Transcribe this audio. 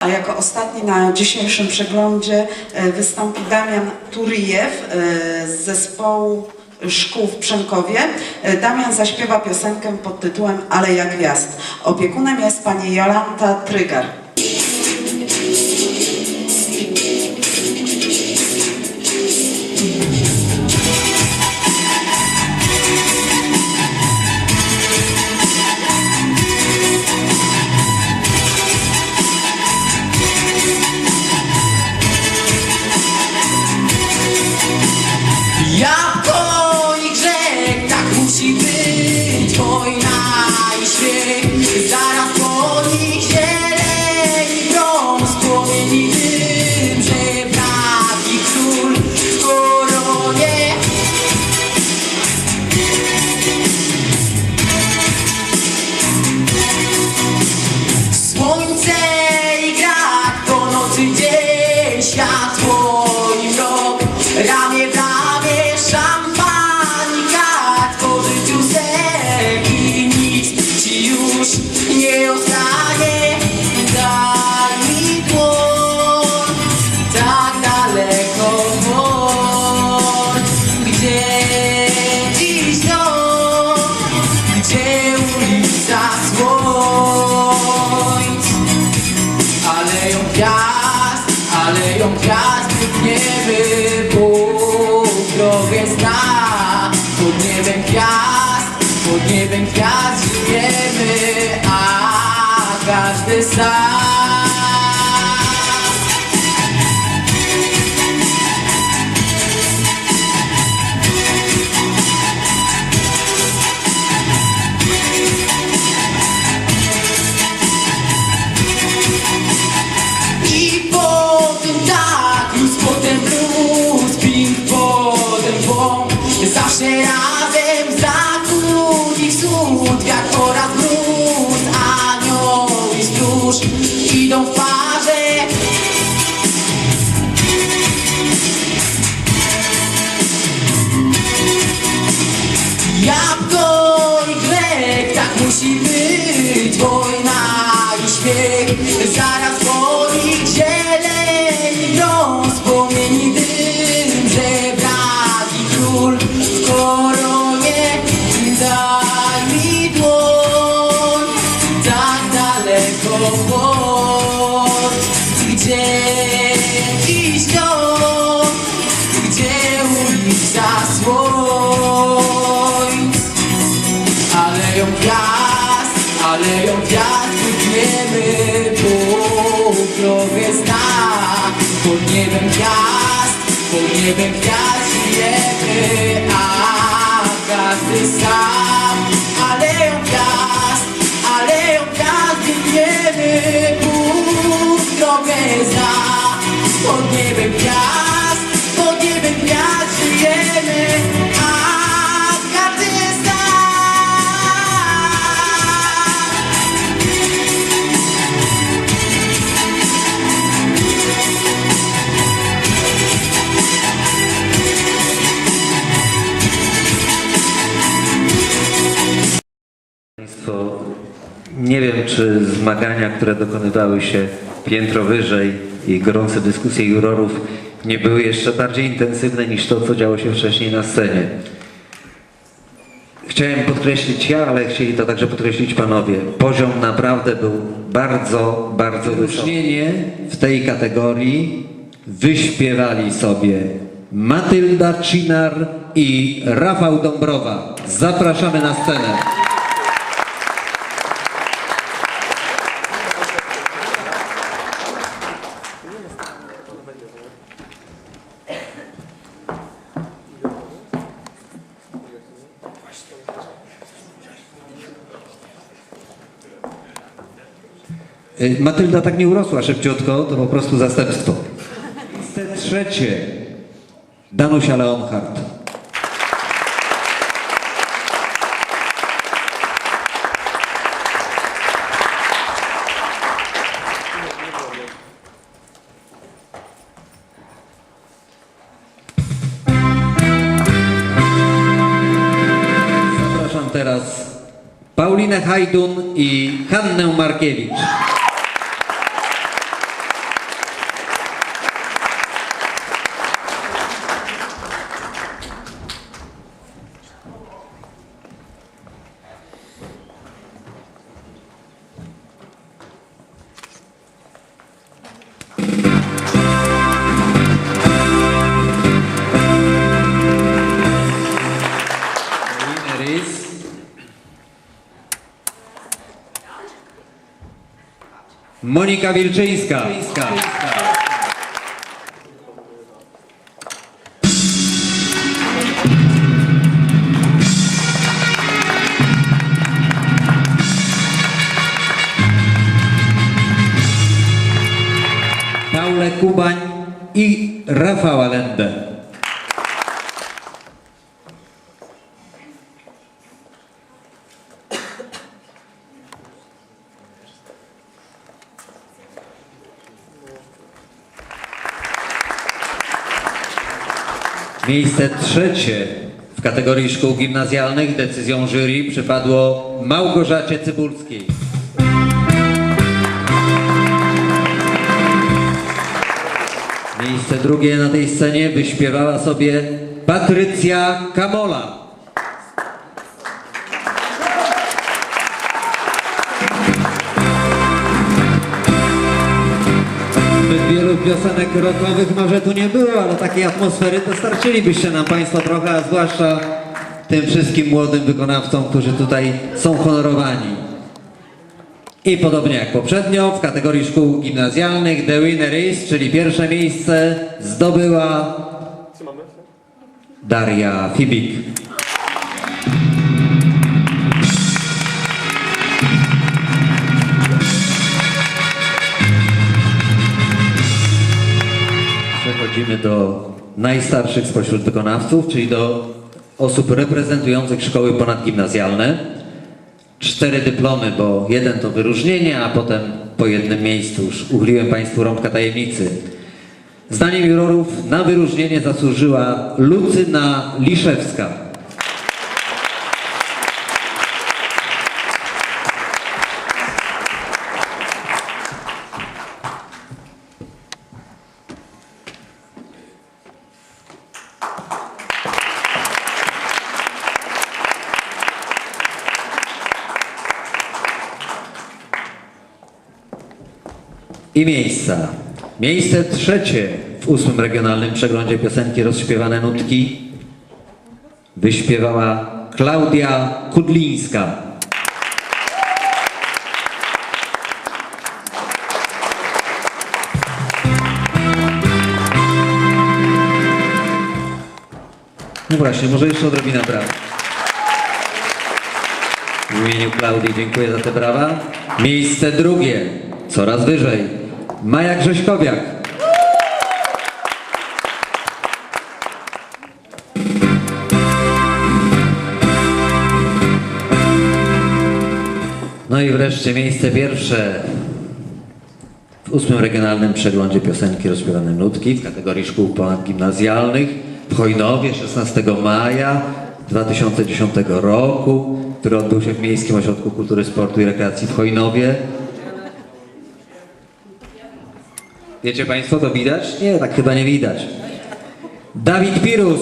A jako ostatni na dzisiejszym przeglądzie e, wystąpi Damian Turijew e, z zespołu szkół w Przemkowie. E, Damian zaśpiewa piosenkę pod tytułem Aleja Gwiazd. Opiekunem jest pani Jolanta Trygar. Drogę zna. Pod niebem gwiazd, pod niebem gwiazd żyjemy, a każdy sam. don't Gdzie dziś noc, gdzie ulica słońc Aleją gwiazd, aleją gwiazd, biegniemy Bóg drogę zna. Pod niebem gwiazd, pod niebem gwiazd żyjemy, a każdy sam. Drogę zna. Pod niebem nie wiem, czy zmagania, które dokonywały się piętro wyżej i gorące dyskusje jurorów nie były jeszcze bardziej intensywne niż to, co działo się wcześniej na scenie. Chciałem podkreślić ja, ale chcieli to także podkreślić panowie. Poziom naprawdę był bardzo, bardzo wyróżnienie w tej kategorii wyśpiewali sobie Matylda Cinar i Rafał Dąbrowa. Zapraszamy na scenę. Matylda tak nie urosła szybciutko, to po prostu zastępstwo. Miejsce trzecie. Danusia Leonhardt. Zapraszam teraz Paulinę Hajdun i Hannę Markiewicz. Monika Wilczyńska. Paulę Kubań i Rafała Lendę. Miejsce trzecie w kategorii szkół gimnazjalnych decyzją jury przypadło Małgorzacie Cybulskiej. Miejsce drugie na tej scenie wyśpiewała sobie Patrycja Kamola. Zbyt wielu piosenek rockowych może tu nie było, ale takiej atmosfery to starczylibyście nam Państwo trochę, a zwłaszcza tym wszystkim młodym wykonawcom, którzy tutaj są honorowani. I podobnie jak poprzednio, w kategorii szkół gimnazjalnych The Winner is, czyli pierwsze miejsce zdobyła Daria Fibik. Przechodzimy do najstarszych spośród wykonawców, czyli do osób reprezentujących szkoły ponadgimnazjalne. Cztery dyplomy, bo jeden to wyróżnienie, a potem po jednym miejscu. Już uchyliłem Państwu rąbka tajemnicy. Zdaniem jurorów na wyróżnienie zasłużyła Lucyna Liszewska. I miejsca. Miejsce trzecie w ósmym regionalnym przeglądzie piosenki rozśpiewane nutki wyśpiewała Klaudia Kudlińska. No właśnie, może jeszcze odrobina brawa. W imieniu Klaudii dziękuję za te brawa. Miejsce drugie, coraz wyżej. Maja Grześkowiak. No i wreszcie miejsce pierwsze w ósmym regionalnym przeglądzie piosenki rozśpiewane nutki w kategorii szkół ponadgimnazjalnych w Chojnowie 16 maja 2010 roku, który odbył się w Miejskim Ośrodku Kultury, Sportu i Rekreacji w Chojnowie. Wiecie Państwo, to widać? Nie, tak chyba nie widać. Dawid Pirus.